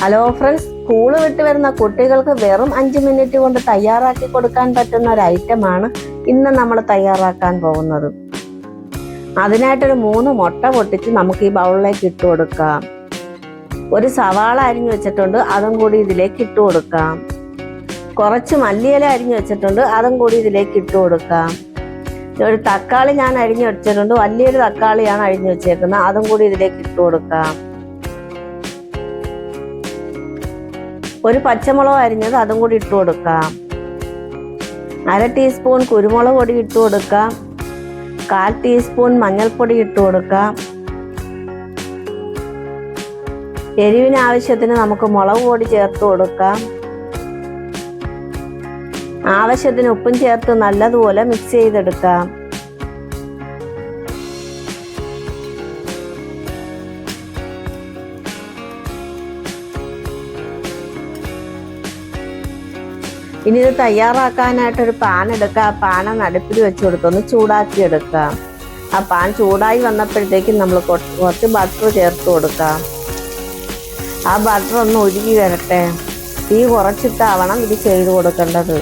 Hello friends school വിട്ട് വരുന്ന കുട്ടികൾക്ക് വെറും അഞ്ച് മിനിറ്റ് കൊണ്ട് തയ്യാറാക്കി കൊടുക്കാൻ പറ്റുന്ന ഒരു ഐറ്റമാണ് ഇന്ന് നമ്മൾ തയ്യാറാക്കാൻ പോകുന്നത്. അതിനായിട്ടൊരു മൂന്ന് മുട്ട പൊട്ടിച്ച് നമുക്ക് ഈ ബൗളിലേക്ക് ഇട്ട് കൊടുക്കാം. ഒരു സവാള അരിഞ്ഞു വെച്ചിട്ടുണ്ട് അതും കൂടി ഇതിലേക്ക് ഇട്ട് കൊടുക്കാം. കുറച്ച് മല്ലിയില അരിഞ്ഞു വെച്ചിട്ടുണ്ട് അതും കൂടി ഇതിലേക്ക് ഇട്ട് കൊടുക്കാം. ഒരു തക്കാളി ഞാൻ അരിഞ്ഞു വെച്ചിട്ടുണ്ട് വലിയൊരു തക്കാളിയാണ് അരിഞ്ഞു വെച്ചേക്കുന്നത് അതും കൂടി ഇതിലേക്ക് ഇട്ട് കൊടുക്കാം. ഒരു പച്ചമുളക് അരിഞ്ഞത് അതും കൂടി ഇട്ട് കൊടുക്കാം. അര ടീസ്പൂൺ കുരുമുളക് പൊടി ഇട്ട് കൊടുക്കാം. കാൽ ടീസ്പൂൺ മഞ്ഞൾപ്പൊടി ഇട്ട് കൊടുക്കാം. എരിവിന് ആവശ്യത്തിന് നമുക്ക് മുളക് പൊടി ചേർത്ത് കൊടുക്കാം. ആവശ്യത്തിന് ഉപ്പും ചേർത്ത് നല്ലതുപോലെ മിക്സ് ചെയ്തെടുക്കാം. ഇനി ഇത് തയ്യാറാക്കാനായിട്ടൊരു പാൻ എടുക്കുക ആ പാൻ നടുപ്പിൽ വെച്ച് കൊടുത്തൊന്ന് ചൂടാക്കി എടുക്കുക ആ പാൻ ചൂടായി വന്നപ്പോഴത്തേക്കും നമ്മൾ കുറച്ച് ബട്ടർ ചേർത്ത് കൊടുക്കാം. ആ ബട്ടർ ഒന്ന് ഉരുകി വരട്ടെ. തീ കുറച്ചിട്ടാവണം ഇത് ചെയ്ത് കൊടുക്കേണ്ടത്.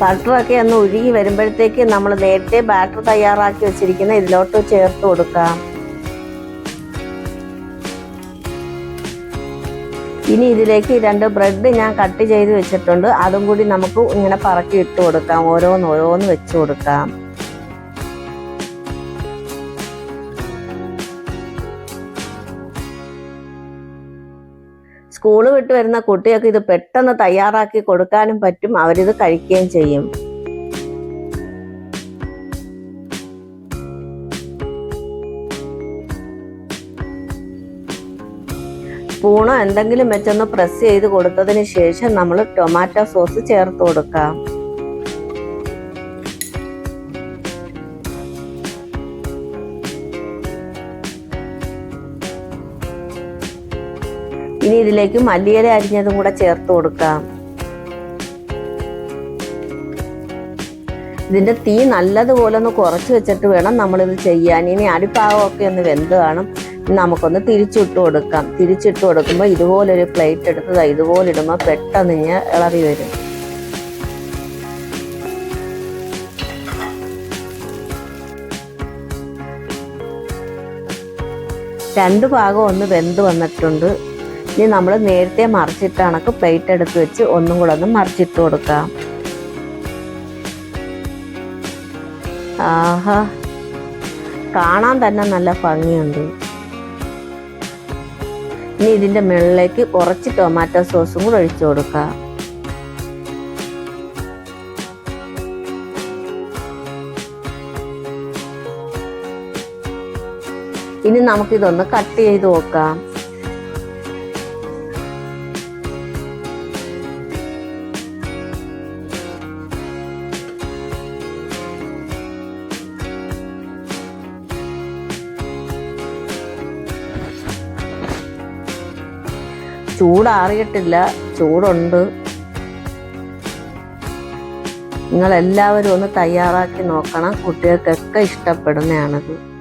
ബട്ടറൊക്കെ ഒന്ന് ഉരുകി വരുമ്പോഴത്തേക്ക് നമ്മൾ നേരത്തെ ബാറ്റർ തയ്യാറാക്കി വെച്ചിരിക്കുന്ന ഇതിലോട്ട് ചേർത്ത് കൊടുക്കാം. ഇനി ഇതിലേക്ക് രണ്ട് ബ്രെഡ് ഞാൻ കട്ട് ചെയ്ത് വെച്ചിട്ടുണ്ട്. അതും കൂടി നമുക്ക് ഇങ്ങനെ പറക്കി ഇട്ട് കൊടുക്കാം. ഓരോന്ന് ഓരോന്ന് വെച്ച് കൊടുക്കാം. സ്കൂൾ വിട്ട് വരുന്ന കുട്ടികൾക്ക് ഇത് പെട്ടെന്ന് തയ്യാറാക്കി കൊടുക്കാനും പറ്റും. അവരിത് കഴിക്കുകയും ചെയ്യും. സ്പൂണോ എന്തെങ്കിലും വെച്ചൊന്ന് പ്രസ് ചെയ്ത് കൊടുത്തതിന് ശേഷം നമ്മൾ ടൊമാറ്റോ സോസ് ചേർത്ത് കൊടുക്കാം. ഇനി ഇതിലേക്ക് മല്ലിയില അരിഞ്ഞതും കൂടെ ചേർത്ത് കൊടുക്കാം. ഇതിന്റെ തീ നല്ലതുപോലെ ഒന്ന് കുറച്ച് വെച്ചിട്ട് വേണം നമ്മളിത് ചെയ്യാൻ. ഇനി അടിപ്പാകമൊക്കെ ഒന്ന് വെന്ത് കാണും. നമുക്കൊന്ന് തിരിച്ചിട്ട് കൊടുക്കാം. തിരിച്ചിട്ട് കൊടുക്കുമ്പോൾ ഇതുപോലൊരു പ്ലേറ്റ് എടുത്ത് ഇതുപോലെ ഇടുമ്പോൾ പെട്ടെന്ന് ഇങ്ങനെ ഇളറി വരും. രണ്ട് ഭാഗം ഒന്ന് വെന്ത് വന്നിട്ടുണ്ട്. ഇനി നമ്മൾ നേരത്തെ മറിച്ചിട്ട് കണക്ക് പ്ലേറ്റ് എടുത്ത് വെച്ച് ഒന്നും കൂടെ ഒന്ന് മറിച്ചിട്ട് കൊടുക്കാം. ആഹാ. കാണാൻ തന്നെ നല്ല ഭംഗിയുണ്ട്. ഇനി ഇതിന്റെ മുകളിലേക്ക് കുറച്ച് ടൊമാറ്റോ സോസും കൂടെ ഒഴിച്ചു കൊടുക്കുക ഇനി നമുക്കിതൊന്ന് കട്ട് ചെയ്ത് നോക്കാം. ചൂടാറിയിട്ടില്ല. ചൂടുണ്ട്. നിങ്ങൾ എല്ലാവരും ഒന്ന് തയ്യാറാക്കി നോക്കണം. കുട്ടികൾക്കൊക്കെ ഇഷ്ടപ്പെടുന്നതാണത്.